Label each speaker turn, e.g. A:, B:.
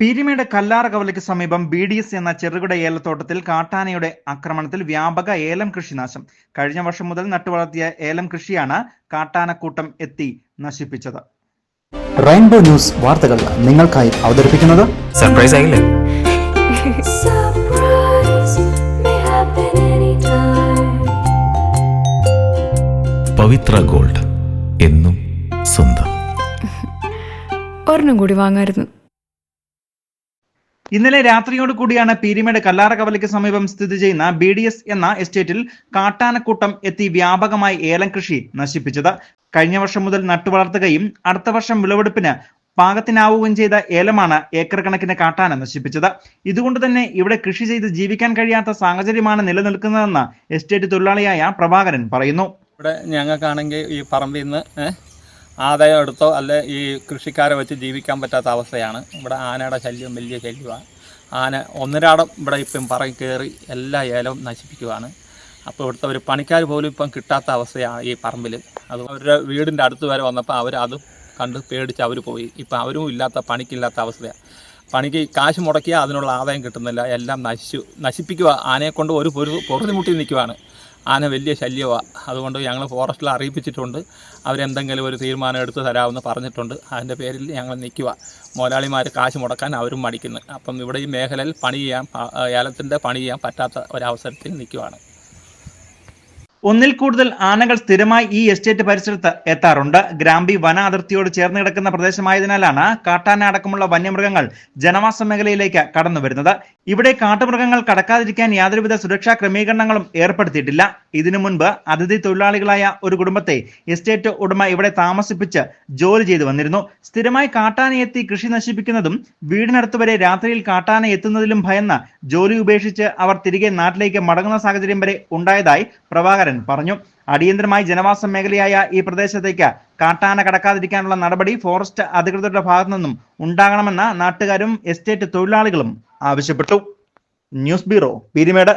A: പീരിമേട് കല്ലാറ കവലയ്ക്ക് സമീപം B D S എന്ന ചെറുകിട ഏലത്തോട്ടത്തിൽ കാട്ടാനയുടെ ആക്രമണത്തിൽ വ്യാപക ഏലം കൃഷിനാശം കഴിഞ്ഞ വർഷം മുതൽ നട്ടുവളർത്തിയ ഏലം കൃഷിയാണ് കാട്ടാനക്കൂട്ടം എത്തി നശിപ്പിച്ചത്.
B: റെയിൻബോ ന്യൂസ് വാർത്തകൾ നിങ്ങൾക്കായി അവതരിപ്പിക്കുന്നത്
C: സർപ്രൈസ് ആയില്ലേ. പവിത്ര ഗോൾഡ് എന്നും സ്വന്തം.
D: ഒരെണ്ണം കൂടി വാങ്ങായിരുന്നു.
A: ഇന്നലെ രാത്രിയോട് കൂടിയാണ് പീരിമേട് കല്ലാറ കവലയ്ക്ക് സമീപം സ്ഥിതി ചെയ്യുന്ന ബി ഡി എസ് എന്ന എസ്റ്റേറ്റിൽ കാട്ടാനക്കൂട്ടം എത്തി വ്യാപകമായി ഏലം കൃഷി നശിപ്പിച്ചത്. കഴിഞ്ഞ വർഷം മുതൽ നട്ടുവളർത്തുകയും അടുത്ത വർഷം വിളവെടുപ്പിന് പാകത്തിനാവുകയും ചെയ്ത ഏലമാണ് ഏക്കർ കണക്കിന് കാട്ടാന നശിപ്പിച്ചത്. ഇതുകൊണ്ട് തന്നെ ഇവിടെ കൃഷി ചെയ്ത് ജീവിക്കാൻ കഴിയാത്ത സാഹചര്യമാണ് നിലനിൽക്കുന്നതെന്ന് എസ്റ്റേറ്റ് തൊഴിലാളിയായ പ്രഭാകരൻ പറയുന്നു.
E: ഇവിടെ ഞങ്ങൾക്കാണെങ്കിൽ ഈ പറമ്പിൽ നിന്ന് ആദായം എടുത്തോ അല്ലെ ഈ കൃഷിക്കാരെ വെച്ച് ജീവിക്കാൻ പറ്റാത്ത അവസ്ഥയാണ്. ഇവിടെ ആനയുടെ ശല്യം വലിയ ശല്യമാണ്. ആന ഒന്നരാടം ഇവിടെ ഇപ്പം പറയി കയറി എല്ലാ ഏലവും നശിപ്പിക്കുവാണ്. അപ്പോൾ ഇവിടുത്തെ ഒരു പണിക്കാർ പോലും ഇപ്പം കിട്ടാത്ത അവസ്ഥയാണ് ഈ പറമ്പിൽ. അത് അവരുടെ വീടിന്റെ അടുത്ത് വരെ വന്നപ്പോൾ അവർ അത് കണ്ട് പേടിച്ച് അവർ പോയി. ഇപ്പം അവരും ഇല്ലാത്ത പണിക്കില്ലാത്ത അവസ്ഥയാണ്. പണിക്ക് കാശ് മുടക്കിയാൽ അതിനുള്ള ആദായം കിട്ടുന്നില്ല. എല്ലാം നശിച്ചു നശിപ്പിക്കുക ആനയെ കൊണ്ട് ഒരു പൊരു പൊറുതിമുട്ടി നിൽക്കുവാണ്. ആന വലിയ ശല്യമാണ് അതുകൊണ്ട് ഞങ്ങൾ ഫോറസ്റ്റിൽ അറിയിപ്പിച്ചിട്ടുണ്ട്. അവരെന്തെങ്കിലും ഒരു തീരുമാനം എടുത്ത് തരാമെന്ന് പറഞ്ഞിട്ടുണ്ട്. അതിന്റെ പേരിൽ ഞങ്ങൾ നിൽക്കുക മുതലാളിമാർ കാശ് മുടക്കാൻ അവരും മടിക്കുന്നു. അപ്പം ഇവിടെ ഈ മേഖലയിൽ പണി ചെയ്യാൻ ഏലത്തിന്റെ പണി ചെയ്യാൻ പറ്റാത്ത ഒരവസരത്തിൽ നിൽക്കുവാണ്
A: ഒന്നിൽ കൂടുതൽ ആനകൾ സ്ഥിരമായി ഈ എസ്റ്റേറ്റ് പരിസരത്ത് എത്താറുണ്ട്. ഗ്രാമ്പി വന അതിർത്തിയോട് ചേർന്ന് കിടക്കുന്ന പ്രദേശമായതിനാലാണ് കാട്ടാന അടക്കമുള്ള വന്യമൃഗങ്ങൾ ജനവാസ മേഖലയിലേക്ക് കടന്നു വരുന്നത്. ഇവിടെ കാട്ടുമൃഗങ്ങൾ കടക്കാതിരിക്കാൻ യാതൊരുവിധ സുരക്ഷാ ക്രമീകരണങ്ങളും ഏർപ്പെടുത്തിയിട്ടില്ല. ഇതിനു മുൻപ് അതിഥി തൊഴിലാളികളായ ഒരു കുടുംബത്തെ എസ്റ്റേറ്റ് ഉടമ ഇവിടെ താമസിപ്പിച്ച് ജോലി ചെയ്തു വന്നിരുന്നു. സ്ഥിരമായി കാട്ടാന എത്തി കൃഷി നശിപ്പിക്കുന്നതും വീടിനടുത്ത് വരെ രാത്രിയിൽ കാട്ടാന എത്തുന്നതിലും ഭയന്ന് ജോലി ഉപേക്ഷിച്ച് അവർ തിരികെ നാട്ടിലേക്ക് മടങ്ങുന്ന സാഹചര്യം വരെ ഉണ്ടായതായി പ്രഭാകരൻ പറഞ്ഞു. അടിയന്തരമായി ജനവാസ മേഖലയായ ഈ പ്രദേശത്തേക്ക് കാട്ടാന കടക്കാതിരിക്കാനുള്ള നടപടി ഫോറസ്റ്റ് അധികൃതരുടെ ഭാഗത്തു നിന്നും ഉണ്ടാകണമെന്ന് നാട്ടുകാരും എസ്റ്റേറ്റ് തൊഴിലാളികളും ആവശ്യപ്പെട്ടു. News bureau Peermade.